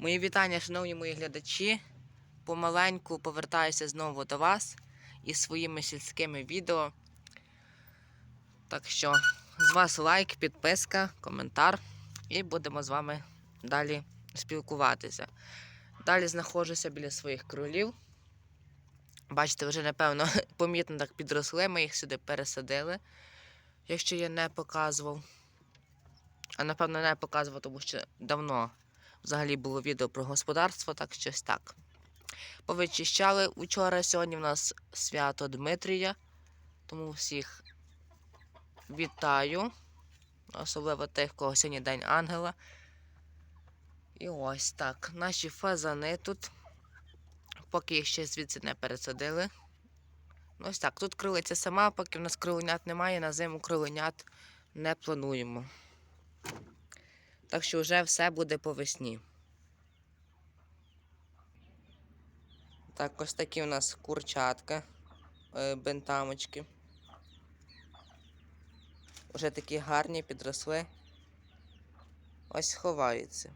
Мої вітання, шановні мої глядачі. Помаленьку повертаюся знову до вас із своїми сільськими відео. Так що з вас лайк, підписка, коментар, і будемо з вами далі спілкуватися. Далі знаходжуся біля своїх кролів. Бачите, вже, напевно, помітно так підросли, ми їх сюди пересадили, якщо я не показував. А напевно не показував, тому що давно взагалі було відео про господарство, так щось так. Повичищали учора, сьогодні в нас свято Дмитрія, тому всіх вітаю. Особливо тих, кого сьогодні День Ангела. І ось так. Наші фазани тут, поки їх ще звідси не пересадили. Ось так. Тут крилиця сама, поки в нас криленят немає, на зиму криленят не плануємо. Так що вже все буде по весні. Так, ось такі у нас курчатка, е, бентамочки. Вже такі гарні підросли. Ось ховаються.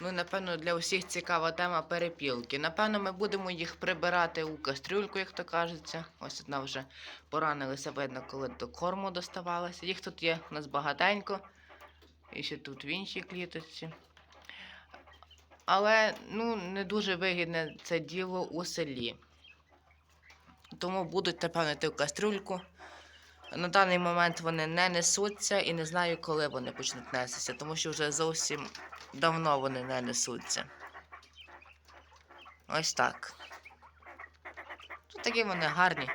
Ну, напевно, для усіх цікава тема перепілки. Напевно, ми будемо їх прибирати у кастрюльку, як то кажеться. Ось одна вже поранилися, видно, коли до корму доставалася. Їх тут є у нас багатенько. І ще тут в іншій кліточці. Але ну, не дуже вигідне це діло у селі. Тому будуть, напевно, йти в кастрюльку. На даний момент вони не несуться і не знаю, коли вони почнуть нестися, тому що вже зовсім давно вони не несуться. Ось так. Такі вони гарні.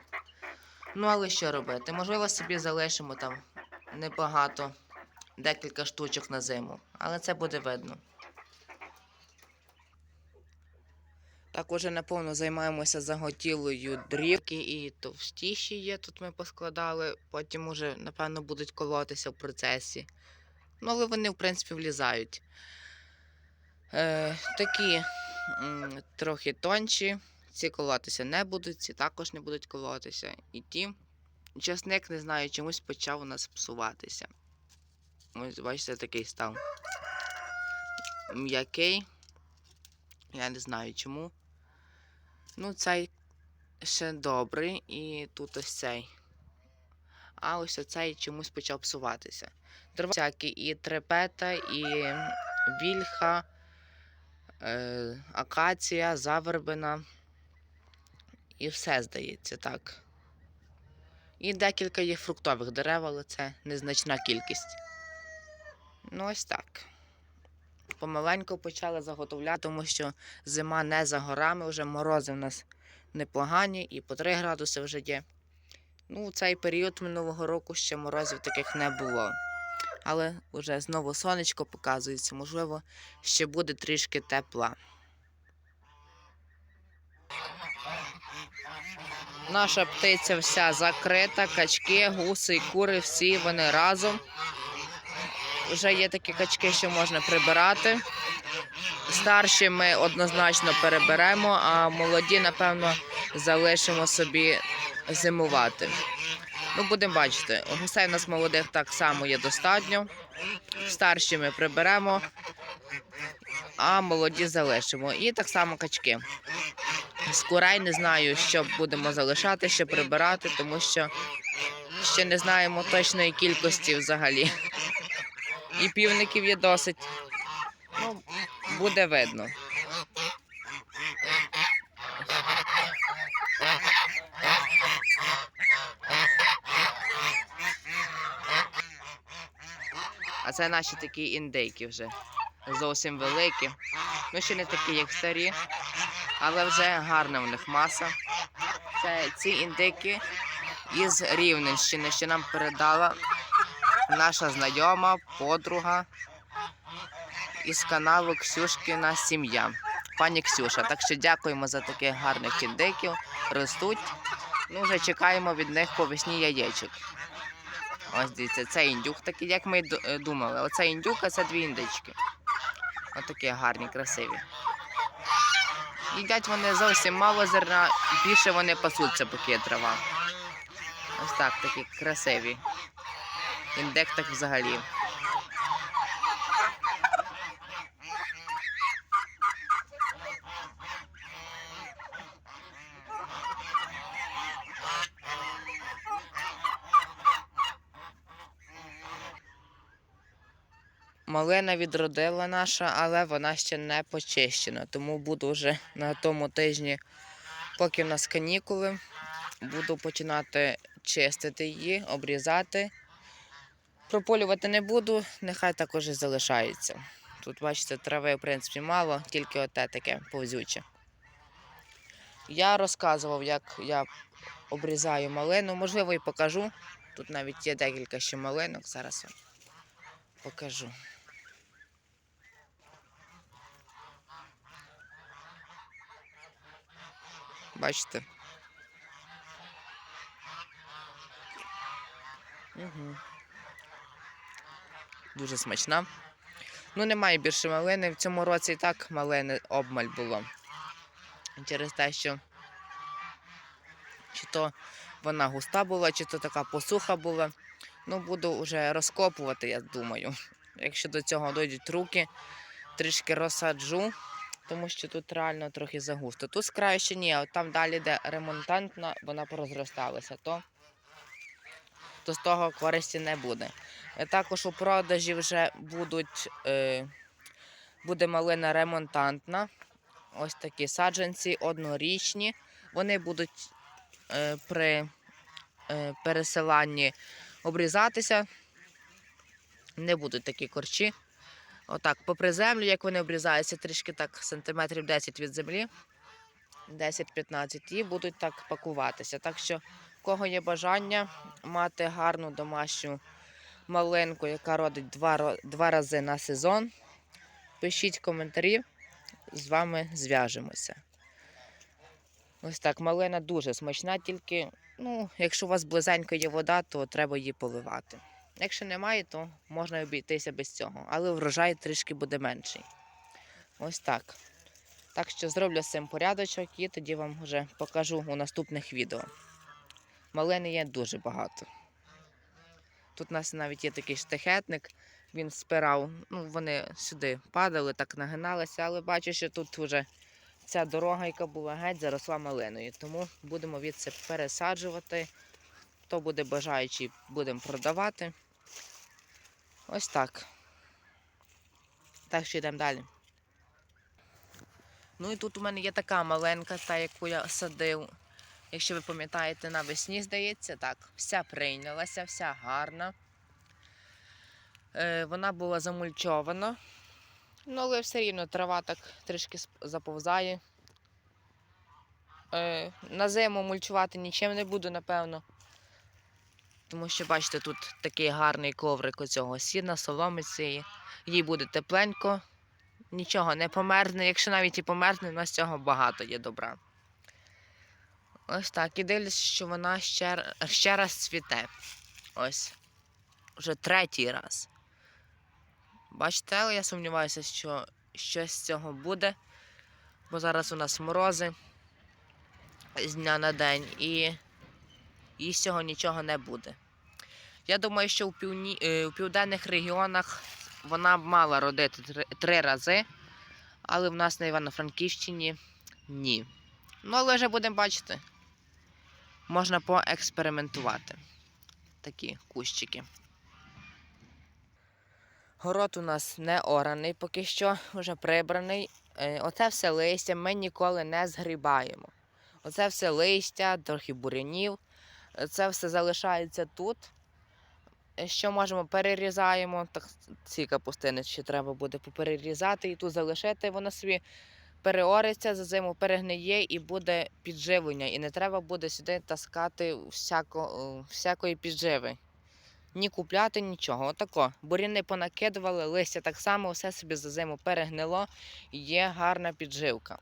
Ну, але що робити? Можливо, собі залишимо там небагато, декілька штучок на зиму, але це буде видно. Так, уже наповно займаємося заготілою дрівки і товстіші є. Тут ми поскладали, потім уже, напевно, будуть колотися в процесі. Ну, але вони, в принципі, влізають. Е, такі м, трохи тонші. Ці колотися не будуть, ці також не будуть колотися. І ті. Часник, не знаю, чомусь почав у нас псуватися. Ось, бачите, такий став. М'який. Я не знаю чому. Ну, цей ще добрий, і тут ось цей. А ось оцей чомусь почав псуватися. Дрова всякі і трепета, і вільха, е, акація, завербина. І все здається так. І декілька є фруктових дерев, але це незначна кількість. Ну, ось так. Помаленьку почали заготовляти, тому що зима не за горами, вже морози в нас непогані і по 3 градуси вже є. Ну, цей період минулого року ще морозів таких не було. Але вже знову сонечко показується, можливо, ще буде трішки тепла. Наша птиця вся закрита, качки, гуси і кури, всі вони разом. Вже є такі качки, що можна прибирати. Старші ми однозначно переберемо, а молоді, напевно, залишимо собі зимувати. Ну, будемо бачити. Гусей у нас молодих так само є достатньо. Старші ми приберемо, а молоді залишимо. І так само качки. З курей не знаю, що будемо залишати, що прибирати, тому що ще не знаємо точної кількості взагалі. І півників є досить. Ну, буде видно. А це наші такі індейки вже. Зовсім великі. Ну, ще не такі, як старі, але вже гарна в них маса. Це ці індики із Рівненщини, що нам передала наша знайома, подруга із каналу Ксюшкіна сім'я. Пані Ксюша. Так що дякуємо за таких гарних індиків. Ростуть. Ну, вже чекаємо від них по весні яєчок. Ось дивіться, це індюк такий, як ми е, думали. Оце індюк, а це дві індички. Отакі гарні, красиві. Їдять вони зовсім мало зерна, більше вони пасуться, поки є трава. Ось так, такі красиві. Індектах взагалі. Малина відродила наша, але вона ще не почищена, тому буду вже на тому тижні, поки в нас канікули, буду починати чистити її, обрізати. Прополювати не буду, нехай також і залишається. Тут, бачите, трави, в принципі, мало, тільки оте таке повзюче. Я розказував, як я обрізаю малину. Можливо, і покажу. Тут навіть є декілька ще малинок. Зараз вам покажу. Бачите? Угу. Дуже смачна. Ну, немає більше малини. В цьому році і так малини обмаль було. Через те, що чи то вона густа була, чи то така посуха була. Ну, буду вже розкопувати, я думаю. Якщо до цього дойдуть руки, трішки розсаджу, тому що тут реально трохи загусто. Тут з краю ще ні, а там далі, де ремонтантна, вона порозросталася, то, то з того користі не буде. Е, Також у продажі вже будуть, е, буде малина ремонтантна. Ось такі саджанці однорічні. Вони будуть е, при е, пересиланні обрізатися. Не будуть такі корчі. Отак, попри землю, як вони обрізаються, трішки так сантиметрів 10 від землі, 10-15, і будуть так пакуватися. Так що, в кого є бажання мати гарну домашню малинку, яка родить два, два рази на сезон, пишіть коментарі, з вами зв'яжемося. Ось так, малина дуже смачна, тільки, ну, якщо у вас близенько є вода, то треба її поливати. Якщо немає, то можна обійтися без цього, але врожай трішки буде менший. Ось так. Так що зроблю з цим порядочок і тоді вам вже покажу у наступних відео. Малини є дуже багато. Тут у нас навіть є такий штахетник, він спирав, ну вони сюди падали, так нагиналися, але бачу, що тут вже ця дорога, яка була геть, заросла малиною. Тому будемо від це пересаджувати. Хто буде бажаючий, будемо продавати. Ось так. Так що йдемо далі. Ну і тут у мене є така маленька, та яку я садив. Якщо ви пам'ятаєте, навесні, здається, так, вся прийнялася, вся гарна. Е, вона була замульчована. Ну, але все рівно трава так трішки заповзає. Е, на зиму мульчувати нічим не буду, напевно. Тому що, бачите, тут такий гарний коврик оцього сіна, соломи цієї. Їй буде тепленько, нічого не померзне. Якщо навіть і померзне, у нас цього багато є добра. Ось так. І дивлюсь, що вона ще, ще раз цвіте. Ось. Вже третій раз. Бачите, але я сумніваюся, що щось з цього буде. Бо зараз у нас морози з дня на день і, і з цього нічого не буде. Я думаю, що у, півні, е, у південних регіонах вона мала родити три, три рази, але в нас на Івано-Франківщині ні. Ну, але вже будемо бачити. Можна поекспериментувати. Такі кущики. Город у нас не ораний, поки що вже прибраний. Е, Оце все листя ми ніколи не згрібаємо. Оце все листя, трохи бурянів. Це все залишається тут. Е, Що можемо, перерізаємо. Так, ці капустини ще треба буде поперерізати і тут залишити. Воно собі переориться, за зиму перегниє і буде підживлення. І не треба буде сюди таскати всяко, е, всякої підживи. Ні купляти, нічого. Отако. Буріни понакидували, листя так само, все собі за зиму перегнило є гарна підживка.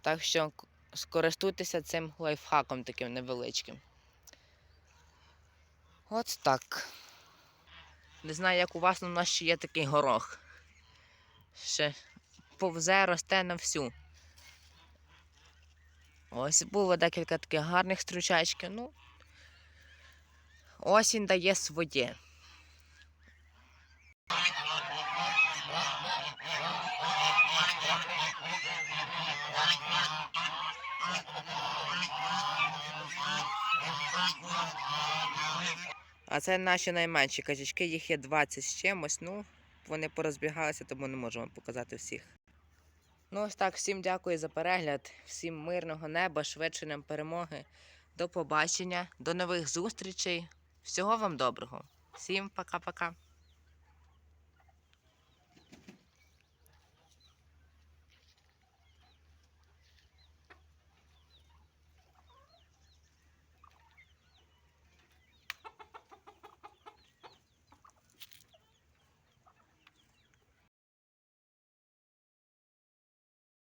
Так що скористуйтеся цим лайфхаком таким невеличким. От так. Не знаю, як у вас, але у нас ще є такий горох. Ще повзе, росте на всю. Ось було декілька таких гарних стручачків. Ну, осінь дає своє. А це наші найменші качечки, їх є 20 з чимось. Ну, вони порозбігалися, тому не можемо показати всіх. Ну, ось так, всім дякую за перегляд, всім мирного неба, швидше нам перемоги. До побачення, до нових зустрічей. Всього вам доброго. Всім пока-пока.